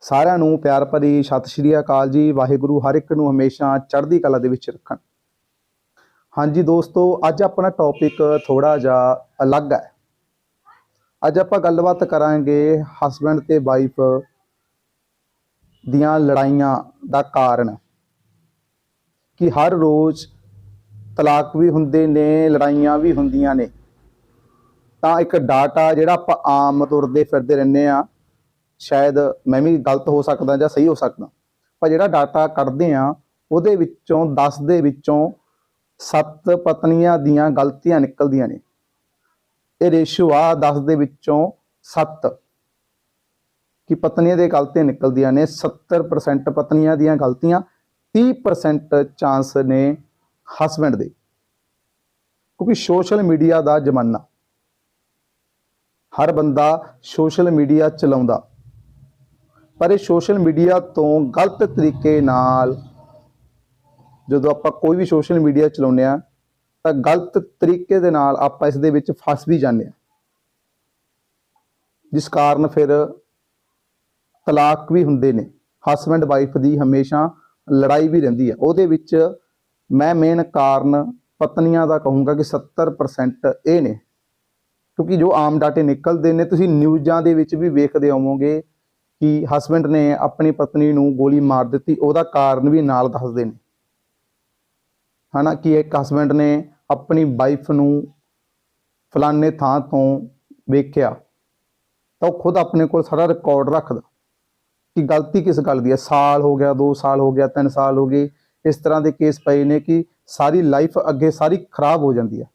ਸਾਰਿਆਂ ਨੂੰ ਪਿਆਰ ਭਰੀ ਸਤਿ ਸ਼੍ਰੀ ਅਕਾਲ ਜੀ। ਵਾਹਿਗੁਰੂ ਹਰ ਇੱਕ ਨੂੰ ਹਮੇਸ਼ਾ ਚੜ੍ਹਦੀ ਕਲਾ ਦੇ ਵਿੱਚ ਰੱਖਣ। ਹਾਂਜੀ ਦੋਸਤੋ, ਅੱਜ ਆਪਣਾ ਟੌਪਿਕ ਥੋੜਾ ਜਿਹਾ ਅਲੱਗ ਹੈ। ਅੱਜ ਆਪਾਂ ਗੱਲਬਾਤ ਕਰਾਂਗੇ ਹਸਬੰਡ ਤੇ ਵਾਈਫ ਦੀਆਂ ਲੜਾਈਆਂ ਦਾ ਕਾਰਨ। ਕਿ ਹਰ ਰੋਜ਼ ਤਲਾਕ ਵੀ ਹੁੰਦੇ ਨੇ, ਲੜਾਈਆਂ ਵੀ ਹੁੰਦੀਆਂ ਨੇ। ਤਾਂ ਇੱਕ ਡਾਟਾ ਜਿਹੜਾ ਆਪਾਂ ਆਮ ਤੁਰਦੇ ਫਿਰਦੇ ਰਹਿੰਦੇ ਆ ਸ਼ਾਇਦ ਮੈਂ ਵੀ ਗਲਤ ਹੋ ਸਕਦਾ ਜਾਂ ਸਹੀ ਹੋ ਸਕਦਾ। ਪਰ ਜਿਹੜਾ ਡਾਟਾ ਕੱਢਦੇ ਆ ਉਹਦੇ ਵਿੱਚੋਂ 10 ਦੇ ਵਿੱਚੋਂ 7 ਪਤਨੀਆਂ ਦੀਆਂ ਗਲਤੀਆਂ ਨਿਕਲਦੀਆਂ ਨੇ। ਇਹ ਰੇਸ਼ੋ ਆ 10 ਦੇ ਵਿੱਚੋਂ 7 ਕਿ ਪਤਨੀਆਂ ਦੇ ਗਲਤੀਆਂ ਨਿਕਲਦੀਆਂ ਨੇ 70% ਪਤਨੀਆਂ ਦੀਆਂ ਗਲਤੀਆਂ 30% ਚਾਂਸ ਨੇ ਹਸਬੈਂਡ ਦੇ। ਕਿਉਂਕਿ ਸੋਸ਼ਲ ਮੀਡੀਆ ਦਾ ਜ਼ਮਾਨਾ। ਹਰ ਬੰਦਾ ਸੋਸ਼ਲ ਮੀਡੀਆ ਚਲਾਉਂਦਾ। ਪਰ ਇਹ ਸੋਸ਼ਲ ਮੀਡੀਆ ਤੋਂ ਗਲਤ ਤਰੀਕੇ ਨਾਲ ਜਦੋਂ ਆਪਾਂ ਕੋਈ ਵੀ ਸੋਸ਼ਲ ਮੀਡੀਆ ਚਲਾਉਂਦੇ ਆ ਤਾਂ ਗਲਤ ਤਰੀਕੇ ਦੇ ਨਾਲ ਆਪਾਂ ਇਸ ਦੇ ਵਿੱਚ ਫਸ ਵੀ ਜਾਂਦੇ ਆ ਜਿਸ ਕਾਰਨ ਫਿਰ ਤਲਾਕ ਵੀ ਹੁੰਦੇ ਨੇ। ਹਸਬੈਂਡ ਵਾਈਫ ਦੀ ਹਮੇਸ਼ਾ ਲੜਾਈ ਵੀ ਰਹਿੰਦੀ ਹੈ। ਉਹਦੇ ਵਿੱਚ ਮੈਂ ਮੇਨ ਕਾਰਨ ਪਤਨੀਆਂ ਦਾ ਕਹੂੰਗਾ ਕਿ 70% ਇਹ ਨੇ। ਕਿਉਂਕਿ ਜੋ ਆਮ ਡਾਟੇ ਨਿਕਲਦੇ ਨੇ, ਤੁਸੀਂ ਨਿਊਜ਼ਾਂ ਦੇ ਵਿੱਚ ਵੀ ਵੇਖਦੇ ਹੋਵੋਗੇ ਕਿ ਹਸਬੈਂਡ ਨੇ ਆਪਣੀ ਪਤਨੀ ਨੂੰ ਗੋਲੀ ਮਾਰ ਦਿੱਤੀ, ਉਹਦਾ ਕਾਰਨ ਵੀ ਨਾਲ ਦੱਸਦੇ ਨੇ। ਹਨਾ ਕਿ ਇੱਕ ਹਸਬੈਂਡ ਨੇ ਆਪਣੀ ਵਾਈਫ ਨੂੰ ਫਲਾਣੇ ਥਾਂ ਤੋਂ ਵੇਖਿਆ, ਤਾਂ ਉਹ ਖੁਦ ਆਪਣੇ ਕੋਲ ਸਾਰਾ ਰਿਕਾਰਡ ਰੱਖਦਾ ਕਿ ਗਲਤੀ ਕਿਸ ਗੱਲ ਦੀ ਹੈ। ਸਾਲ ਹੋ ਗਿਆ 2 ਸਾਲ ਹੋ ਗਿਆ 3 ਸਾਲ ਹੋ ਗਏ, ਇਸ ਤਰ੍ਹਾਂ ਦੇ ਕੇਸ ਪਏ ਨੇ ਕਿ ਸਾਰੀ ਲਾਈਫ ਅੱਗੇ ਸਾਰੀ ਖਰਾਬ ਹੋ ਜਾਂਦੀ ਹੈ।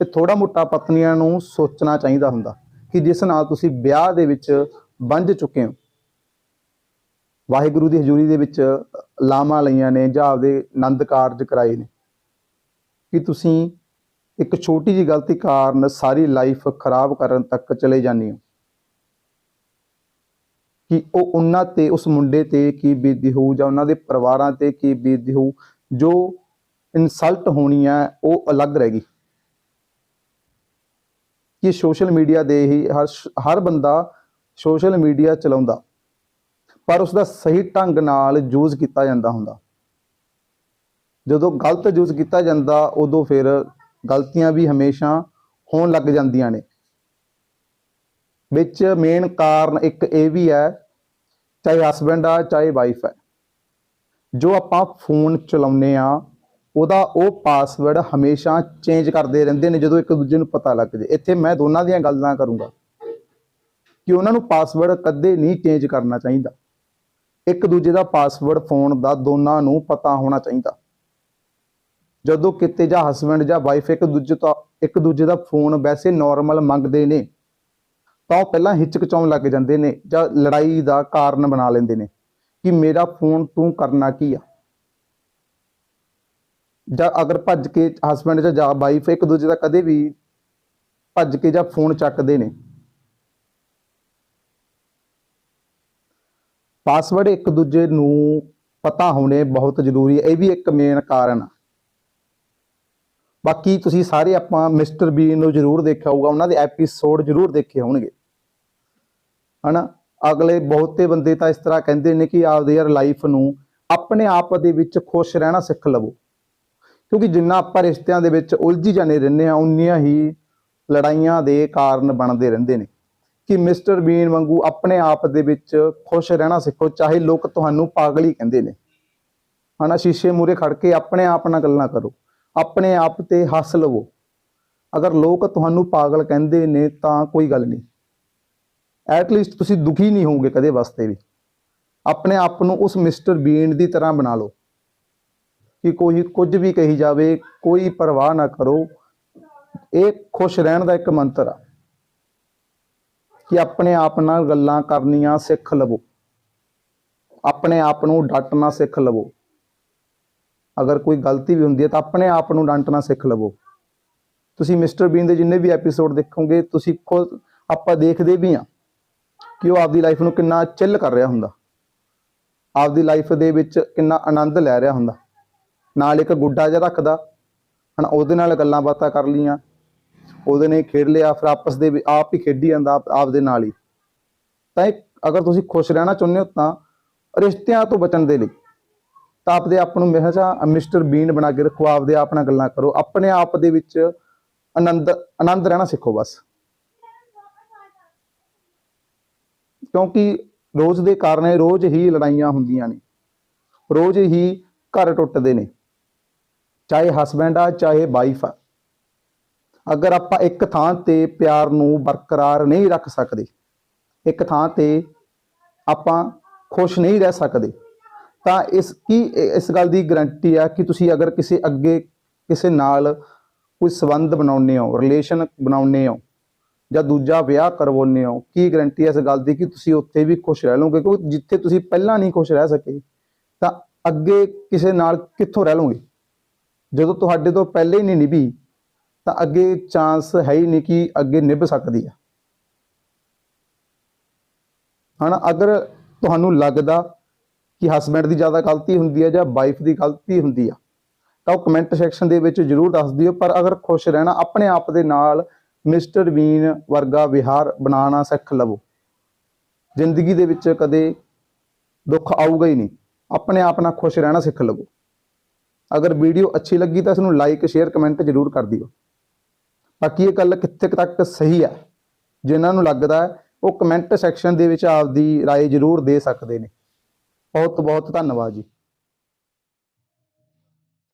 ਤੇ ਥੋੜਾ ਮੋਟਾ ਪਤਨੀਆਂ ਨੂੰ ਸੋਚਣਾ ਚਾਹੀਦਾ ਹੁੰਦਾ ਕਿ ਜਿਸ ਨਾਲ ਤੁਸੀਂ ਵਿਆਹ ਦੇ ਵਿੱਚ ਬੰਝ ਚੁੱਕੇ ਹੋ। ਵਾਹਿਗੁਰੂ ਦੀ ਹਜ਼ੂਰੀ ਦੇ ਵਿੱਚ ਲਾਮਾ ਲਈਆਂ ਨੇ, ਜਾਂ ਆਪਦੇ ਆਨੰਦ ਕਾਰਜ ਕਰਾਏ ਨੇ। ਕਿ ਤੁਸੀਂ ਇੱਕ ਛੋਟੀ ਜੀ ਗਲਤੀ ਕਾਰਨ ਸਾਰੀ ਲਾਈਫ ਖਰਾਬ ਕਰਨ ਤੱਕ ਚਲੇ ਜਾਂਦੇ ਹੋ? ਕਿ ਉਹ ਉਹਨਾਂ ਤੇ, ਉਸ ਮੁੰਡੇ ਤੇ ਕੀ ਬੀਤਦੀ ਹੋਊ, ਜਾਂ ਉਹਨਾਂ ਦੇ ਪਰਿਵਾਰਾਂ ਤੇ ਕੀ ਬੀਤਦੀ ਹੋਊ, ਜੋ ਇਨਸਲਟ ਹੋਣੀ ਹੈ ਉਹ ਅਲੱਗ ਰਹਿ ਗਈ? ਕਿ ਸੋਸ਼ਲ ਮੀਡੀਆ ਦੇ ਹੀ ਹਰ ਹਰ ਬੰਦਾ ਸੋਸ਼ਲ ਮੀਡੀਆ ਚਲਾਉਂਦਾ, ਪਰ ਉਸ ਦਾ ਸਹੀ ਢੰਗ ਨਾਲ ਯੂਜ਼ ਕੀਤਾ ਜਾਂਦਾ ਹੁੰਦਾ। ਜਦੋਂ ਗਲਤ ਯੂਜ਼ ਕੀਤਾ ਜਾਂਦਾ, ਉਦੋਂ ਫਿਰ ਗਲਤੀਆਂ ਵੀ ਹਮੇਸ਼ਾ ਹੋਣ ਲੱਗ ਜਾਂਦੀਆਂ ਨੇ। ਵਿੱਚ ਮੇਨ ਕਾਰਨ ਇੱਕ ਇਹ ਵੀ ਹੈ, ਚਾਹੇ ਹਸਬੈਂਡ ਆ, ਚਾਹੇ ਵਾਈਫ ਹੈ, ਜੋ ਆਪਾਂ ਫੋਨ ਚਲਾਉਂਦੇ ਆ ਉਹਦਾ ਉਹ ਪਾਸਵਰਡ ਹਮੇਸ਼ਾ ਚੇਂਜ ਕਰਦੇ ਰਹਿੰਦੇ ਨੇ ਜਦੋਂ ਇੱਕ ਦੂਜੇ ਨੂੰ ਪਤਾ ਲੱਗ ਜੇ ਇੱਥੇ ਮੈਂ ਦੋਨਾਂ ਦੀਆਂ ਗੱਲਾਂ ਕਰੂੰਗਾ। ਕਿ ਉਹਨਾਂ ਨੂੰ ਪਾਸਵਰਡ ਕਦੇ ਨਹੀਂ ਚੇਂਜ ਕਰਨਾ ਚਾਹੀਦਾ। ਇੱਕ ਦੂਜੇ ਦਾ ਪਾਸਵਰਡ ਫੋਨ ਦਾ ਦੋਨਾਂ ਨੂੰ ਪਤਾ ਹੋਣਾ ਚਾਹੀਦਾ। ਜਦੋਂ ਕਿਤੇ ਜਾਂ ਹਸਬੈਂਡ ਜਾਂ ਵਾਈਫ ਇੱਕ ਦੂਜੇ ਤੋਂ ਇੱਕ ਦੂਜੇ ਦਾ ਫੋਨ ਵੈਸੇ ਨਾਰਮਲ ਮੰਗਦੇ ਨੇ, ਤਾਂ ਉਹ ਪਹਿਲਾਂ ਹਿਚਕਚਾਉਣ ਲੱਗ ਜਾਂਦੇ ਨੇ ਜਾਂ ਲੜਾਈ ਦਾ ਕਾਰਨ ਬਣਾ ਲੈਂਦੇ ਨੇ ਕਿ ਮੇਰਾ ਫੋਨ ਤੂੰ ਕਰਨਾ ਕੀ ਆ। ਜਾਂ ਅਗਰ ਭੱਜ ਕੇ ਹਸਬੈਂਡ ਜਾਂ ਵਾਈਫ ਇੱਕ ਦੂਜੇ ਦਾ ਕਦੇ ਵੀ ਭੱਜ ਕੇ ਜਾਂ ਫੋਨ ਚੱਕਦੇ ਨੇ ਪਾਸਵਰਡ ਇੱਕ ਦੂਜੇ ਨੂੰ ਪਤਾ ਹੋਣੇ ਬਹੁਤ ਜ਼ਰੂਰੀ ਹੈ, ਇਹ ਵੀ ਇੱਕ ਮੇਨ ਕਾਰਨ ਆ। ਬਾਕੀ ਤੁਸੀਂ ਸਾਰੇ ਆਪਾਂ ਮਿਸਟਰ ਬੀਨ ਨੂੰ ਜ਼ਰੂਰ ਦੇਖਿਆ ਹੋਊਗਾ, ਉਹਨਾਂ ਦੇ ਐਪੀਸੋਡ ਜ਼ਰੂਰ ਦੇਖੇ ਹੋਣਗੇ। ਹਨਾ? ਅਗਲੇ ਬਹੁਤੇ ਬੰਦੇ ਤਾਂ ਇਸ ਤਰ੍ਹਾਂ ਕਹਿੰਦੇ ਨੇ ਕਿ ਆਪਦੇ ਯਾਰ ਲਾਈਫ ਨੂੰ ਆਪਣੇ ਆਪ ਦੇ ਵਿੱਚ ਖੁਸ਼ ਰਹਿਣਾ ਸਿੱਖ ਲਵੋ। ਕਿਉਂਕਿ ਜਿੰਨਾ ਆਪਾਂ ਰਿਸ਼ਤਿਆਂ ਦੇ ਵਿੱਚ ਉਲਝੀ ਜਾਂਦੇ ਰਹਿੰਦੇ ਆ ਉਨੀਆਂ ਹੀ ਲੜਾਈਆਂ ਦੇ ਕਾਰਨ ਬਣਦੇ ਰਹਿੰਦੇ ਨੇ। ਕਿ ਮਿਸਟਰ ਬੀਨ ਵਾਂਗੂ ਆਪਣੇ ਆਪ ਦੇ ਵਿੱਚ ਖੁਸ਼ ਰਹਿਣਾ ਸਿੱਖੋ, ਚਾਹੇ ਲੋਕ ਤੁਹਾਨੂੰ ਪਾਗਲ ਹੀ ਕਹਿੰਦੇ ਨੇ। ਹਨਾ, ਸ਼ੀਸ਼ੇ ਮੂਰੇ ਖੜ ਕੇ ਆਪਣੇ ਆਪ ਨਾਲ ਗੱਲਾਂ ਕਰੋ, ਆਪਣੇ ਆਪ ਤੇ ਹੱਸ ਲਵੋ। ਅਗਰ ਲੋਕ ਤੁਹਾਨੂੰ ਪਾਗਲ ਕਹਿੰਦੇ ਨੇ ਤਾਂ ਕੋਈ ਗੱਲ ਨਹੀਂ। ਐਟ ਲੀਸਟ ਤੁਸੀਂ ਦੁਖੀ ਨਹੀਂ ਹੋਵੋਗੇ ਕਦੇ ਵਾਸਤੇ ਵੀ। ਆਪਣੇ ਆਪ ਨੂੰ ਉਸ ਮਿਸਟਰ ਬੀਨ ਦੀ ਤਰ੍ਹਾਂ ਬਣਾ ਲਓ। ਕਿ ਕੋਈ ਕੁਝ ਵੀ ਕਹੀ ਜਾਵੇ, ਕੋਈ ਪਰਵਾਹ ਨਾ ਕਰੋ। ਇਹ ਖੁਸ਼ ਰਹਿਣ ਦਾ ਇੱਕ ਮੰਤਰ ਆ। ਕਿ ਆਪਣੇ ਆਪ ਨਾਲ ਗੱਲਾਂ ਕਰਨੀਆਂ ਸਿੱਖ ਲਵੋ। ਆਪਣੇ ਆਪ ਨੂੰ ਡਟਣਾ ਸਿੱਖ ਲਵੋ। ਅਗਰ ਕੋਈ ਗਲਤੀ ਵੀ ਹੁੰਦੀ ਹੈ ਤਾਂ ਆਪਣੇ ਆਪ ਨੂੰ ਡਾਂਟਣਾ ਸਿੱਖ ਲਵੋ। ਤੁਸੀਂ ਮਿਸਟਰ ਬੀਨ ਦੇ ਜਿੰਨੇ ਵੀ ਐਪੀਸੋਡ ਦੇਖੋਗੇ, ਤੁਸੀਂ ਖੁਦ ਆਪਾਂ ਦੇਖਦੇ ਵੀ ਆ ਕਿ ਉਹ ਆਪਦੀ ਲਾਈਫ ਨੂੰ ਕਿੰਨਾ ਚਿੱਲ ਕਰ ਰਿਹਾ ਹੁੰਦਾ। ਆਪਦੀ ਲਾਈਫ ਦੇ ਵਿੱਚ ਕਿੰਨਾ ਆਨੰਦ ਲੈ ਰਿਹਾ ਹੁੰਦਾ। ਨਾਲ ਇੱਕ ਗੁੱਡਾ ਜਿਹਾ ਰੱਖਦਾ। ਹਨਾ, ਉਹਦੇ ਨਾਲ ਗੱਲਾਂ ਬਾਤਾਂ ਕਰ ਲੀਆਂ ਉਹਦੇ ਨੇ ਖੇਡ ਲਿਆ, ਫਿਰ ਆਪਸ ਦੇ ਵਿੱਚ ਆਪ ਹੀ ਖੇਡੀ ਜਾਂਦਾ ਆਪ, ਆਪਦੇ ਨਾਲ ਹੀ। ਤਾਂ ਇੱਕ ਅਗਰ ਤੁਸੀਂ ਖੁਸ਼ ਰਹਿਣਾ ਚਾਹੁੰਦੇ ਹੋ ਤਾਂ ਰਿਸ਼ਤਿਆਂ ਤੋਂ ਬਚਣ ਦੇ ਲਈ ਤਾਂ ਆਪਦੇ ਆਪ ਨੂੰ ਹਮੇਸ਼ਾ ਮਿਸਟਰ ਬੀਨ ਬਣਾ ਕੇ ਰੱਖੋ, ਆਪਦੇ ਆਪ ਨਾਲ ਗੱਲਾਂ ਕਰੋ, ਆਪਣੇ ਆਪ ਦੇ ਵਿੱਚ ਆਨੰਦ ਆਨੰਦ ਰਹਿਣਾ ਸਿੱਖੋ ਬਸ। ਕਿਉਂਕਿ ਰੋਜ਼ ਦੇ ਕਾਰਨ ਰੋਜ਼ ਹੀ ਲੜਾਈਆਂ ਹੁੰਦੀਆਂ ਨੇ। ਰੋਜ਼ ਹੀ ਘਰ ਟੁੱਟਦੇ ਨੇ। ਚਾਹੇ ਹਸਬੈਂਡ ਆ, ਚਾਹੇ ਵਾਈਫ ਆ। ਅਗਰ ਆਪਾਂ ਇੱਕ ਥਾਂ ਤੇ ਪਿਆਰ ਨੂੰ ਬਰਕਰਾਰ ਨਹੀਂ ਰੱਖ ਸਕਦੇ, ਇੱਕ ਥਾਂ ਤੇ ਆਪਾਂ ਖੁਸ਼ ਨਹੀਂ ਰਹਿ ਸਕਦੇ, ਤਾਂ ਇਸ ਕੀ ਇਸ ਗੱਲ ਦੀ ਗਰੰਟੀ ਆ ਕਿ ਤੁਸੀਂ ਅਗਰ ਕਿਸੇ ਅੱਗੇ ਕਿਸੇ ਨਾਲ ਕੋਈ ਸਬੰਧ ਬਣਾਉਣੇ ਹੋ ਰਿਲੇਸ਼ਨ ਬਣਾਉਣੇ ਹੋ ਜਾਂ ਦੂਜਾ ਵਿਆਹ ਕਰਵਾਉਣੇ ਹੋ, ਕੀ ਗਰੰਟੀ ਹੈ ਇਸ ਗੱਲ ਦੀ ਕਿ ਤੁਸੀਂ ਉੱਥੇ ਵੀ ਖੁਸ਼ ਰਹਿ ਲਓਗੇ? ਕਿਉਂਕਿ ਜਿੱਥੇ ਤੁਸੀਂ ਪਹਿਲਾਂ ਨਹੀਂ ਖੁਸ਼ ਰਹਿ ਸਕੇ, ਤਾਂ ਅੱਗੇ ਕਿਸੇ ਨਾਲ ਕਿੱਥੋਂ ਰਹਿ ਲਓਗੇ? ਜਦੋਂ ਤੁਹਾਡੇ ਤੋਂ ਪਹਿਲੇ ਹੀ ਨਹੀਂ ਨਿਭੀ ਤਾਂ ਅੱਗੇ ਚਾਂਸ ਹੈ ਹੀ ਨਹੀਂ ਕਿ ਅੱਗੇ ਨਿਭ ਸਕਦੀ ਹੈ ਹਨਾ, ਅਗਰ ਤੁਹਾਨੂੰ ਲੱਗਦਾ ਕਿ ਹਸਬੈਂਡ ਦੀ ਜ਼ਿਆਦਾ ਗਲਤੀ ਹੁੰਦੀ ਹੈ ਜਾਂ ਵਾਈਫ ਦੀ ਗਲਤੀ ਹੁੰਦੀ ਆ, ਤਾਂ ਉਹ ਕਮੈਂਟ ਸੈਕਸ਼ਨ ਦੇ ਵਿੱਚ ਜਰੂਰ ਦੱਸ ਦਿਓ। ਪਰ ਅਗਰ ਖੁਸ਼ ਰਹਿਣਾ, ਆਪਣੇ ਆਪ ਦੇ ਨਾਲ ਮਿਸਟਰ ਵੀਨ ਵਰਗਾ ਵਿਹਾਰ ਬਣਾਉਣਾ ਸਿੱਖ ਲਵੋ। ਜ਼ਿੰਦਗੀ ਦੇ ਵਿੱਚ ਕਦੇ ਦੁੱਖ ਆਊਗਾ ਹੀ ਨਹੀਂ। ਆਪਣੇ ਆਪ ਨਾਲ ਖੁਸ਼ ਰਹਿਣਾ ਸਿੱਖ ਲਵੋ। ਅਗਰ ਵੀਡੀਓ ਅੱਛੀ ਲੱਗੀ ਤਾਂ ਇਸ ਨੂੰ ਲਾਈਕ ਸ਼ੇਅਰ ਕਮੈਂਟ ਜਰੂਰ ਕਰ ਦਿਓ। ਬਾਕੀ ਇਹ ਗੱਲ ਕਿੱਥੇ ਕੁ ਤੱਕ ਸਹੀ ਹੈ ਜਿਨ੍ਹਾਂ ਨੂੰ ਲੱਗਦਾ ਹੈ ਉਹ ਕਮੈਂਟ ਸੈਕਸ਼ਨ ਦੇ ਵਿੱਚ ਆਪਦੀ رائے ਜਰੂਰ ਦੇ ਸਕਦੇ ਨੇ ਬਹੁਤ ਬਹੁਤ ਧੰਨਵਾਦ ਜੀ